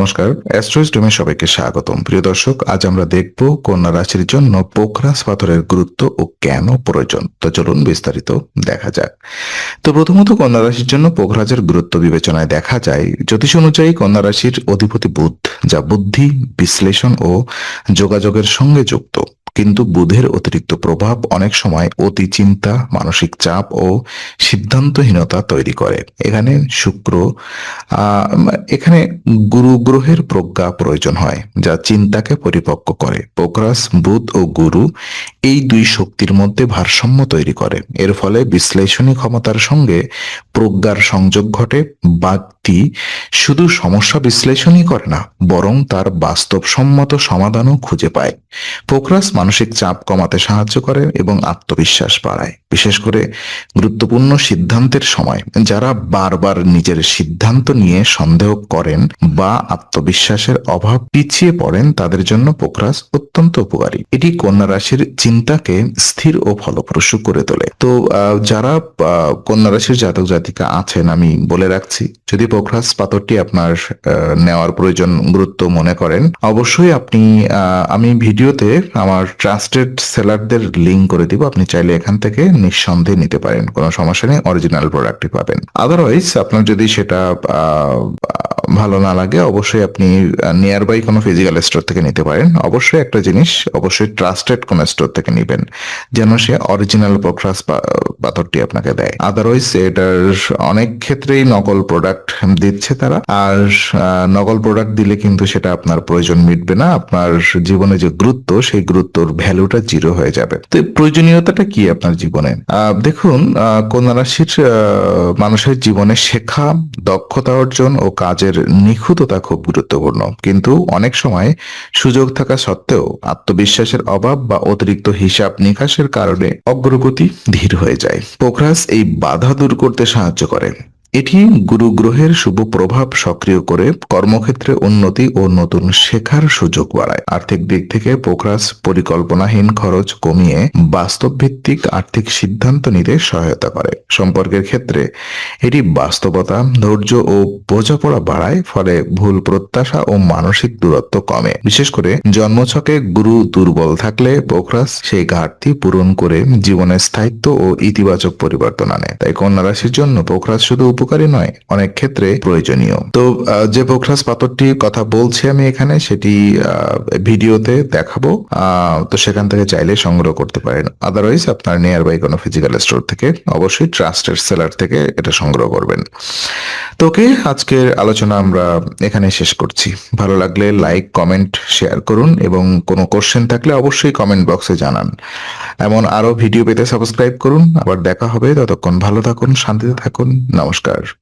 নমস্কার অ্যাস্ট্রোইস্টমে সবাইকে স্বাগতম। প্রিয় দর্শক, আজ আমরা দেখব কন্যা রাশির জন্য পোখরাস পাথরের গুরুত্ব ও কেন প্রয়োজন। তো চলুন বিস্তারিত দেখা যাক। তো প্রথমত, কন্যা রাশির জন্য পোখরাজের গুরুত্ব বিবেচনায় দেখা যায় জ্যোতিষ অনুযায়ী কন্যা রাশির অধিপতি বুধ, যা বুদ্ধি, বিশ্লেষণ ও যোগাযোগের সঙ্গে যুক্ত। কিন্তু বুধের অতিরিক্ত প্রভাব অনেক সময় অতি চিন্তা, মানসিক চাপ ও সিদ্ধান্তহীনতা তৈরি করে। এখানে শুক্র এখানে গুরু গ্রহের প্রজ্ঞা প্রয়োজন হয়, যা চিন্তাকে পরিপক্ক করে। পোকরাস, বুধ ও গুরু এই দুই শক্তির মধ্যে ভারসাম্য তৈরি করে। এর ফলে বিশ্লেষণী ক্ষমতার সঙ্গে প্রজ্ঞার সংযোগ ঘটে ব্যক্তি শুধু সমস্যা বিশ্লেষণই করে না, বরং তার বাস্তবসম্মত সমাধানও খুঁজে পায়। পোকরাস মানসিক চাপ কমাতে সাহায্য করে এবং আত্মবিশ্বাস বাড়ায়। বিশেষ করে গুরুত্বপূর্ণ সিদ্ধান্তের সময়, যারা বারবার নিজের সিদ্ধান্ত নিয়ে সন্দেহ করেন বা আত্মবিশ্বাসের অভাব পিছিয়ে পড়েন, তাদের জন্য পোকরাস অত্যন্ত উপকারী। এটি কন্যা রাশির চিন্তাকে স্থির ও ফলপ্রসূ করে তোলে। তো যারা কন্যা রাশির জাতক জাতিকা আছেন, আমি বলে রাখছি, যদি পোকরাস পাথরটি আপনার নেওয়ার প্রয়োজন গুরুত্ব মনে করেন। অবশ্যই আপনি আমি ভিডিওতে আমার ট্রাস্টেড সেলারদের লিঙ্ক করে দিব। আপনি চাইলে এখান থেকে নিঃসন্দেহে নিতে পারেন। কোনো সমস্যা নেই, অরিজিনাল প্রোডাক্টটি পাবেন। আদারওয়াইজ আপনার যদি সেটা ভালো না লাগে, অবশ্যই আপনি নিয়ার বাই কোনো ফিজিক্যাল স্টোর থেকে নিতে পারেন। অবশ্যই একটা জিনিস, অবশ্যই ট্রাস্টেড কোনো স্টোর থেকে নেবেন, যেন সে অরিজিনাল পোক্রাস পাথরটি আপনাকে দেয়। আদারওয়াইজ এটার অনেক ক্ষেত্রেই নকল প্রোডাক্ট দিচ্ছে তারা। আর নকল প্রোডাক্ট দিলে কিন্তু সেটা আপনার প্রয়োজন মিটবে না। আপনার জীবনে যে গুরুত্ব, সেই গুরুত্বর ভ্যালুটা জিরো হয়ে যাবে। তো প্রয়োজনীয়তাটা কি আপনার জীবনে? দেখুন কন্যা রাশির মানুষের জীবনে শেখা, দক্ষতা অর্জন ও কাজের নিখুঁততা খুব গুরুত্বপূর্ণ। কিন্তু অনেক সময় সুযোগ থাকা সত্ত্বেও আত্মবিশ্বাসের অভাব বা অতিরিক্ত হিসাব নিকাশের কারণে অগ্রগতি ধীর হয়ে যায়। পোখরাস এই বাধা দূর করতে সাহায্য করে। এটি গুরু গ্রহের শুভ প্রভাব সক্রিয় করে কর্মক্ষেত্রে উন্নতি ও নতুন শেখার সুযোগ বাড়ায়। আর্থিক দিক থেকে পোখরাস পরিকল্পনাহীন খরচ কমিয়ে বাস্তব ভিত্তিক আর্থিক সিদ্ধান্ত নিতে সহায়তা করে। সম্পর্কের ক্ষেত্রে এটি বাস্তবতা, ধৈর্য ও বোঝাপড়া বাড়ায়, ফলে ভুল প্রত্যাশা ও মানসিক দূরত্ব কমে। বিশেষ করে জন্মছকে গুরু দুর্বল থাকলে পোখরাস সেই ঘাটতি পূরণ করে জীবনের স্থায়িত্ব ও ইতিবাচক পরিবর্তন আনে। তাই কন্যা রাশির জন্য পোখরাস শুধু উপকারী নয়, অনেক ক্ষেত্রে প্রয়োজনীয়। তো যে পোখরাস পাথরটির কথা বলছি আমি এখানে, সেটি ভিডিওতে দেখাবো। তো সেখান থেকে চাইলে সংগ্রহ করতে পারেন। আদারওয়াইজ আপনার নিয়ার বাই কোনো ফিজিক্যাল স্টোর থেকে অবশ্যই ট্রাস্টেড সেলার থেকে এটা সংগ্রহ করবেন। তো ওকে, আজকের আলোচনা আমরা এখানে শেষ করছি। ভালো লাগলে লাইক কমেন্ট শেয়ার করুন এবং কোনো কোশ্চেন থাকলে অবশ্যই কমেন্ট বক্সে জানান। এমন আরও ভিডিও পেতে সাবস্ক্রাইব করুন। আবার দেখা হবে। ততক্ষণ ভালো থাকুন, শান্তিতে থাকুন। নমস্কার। скажешь.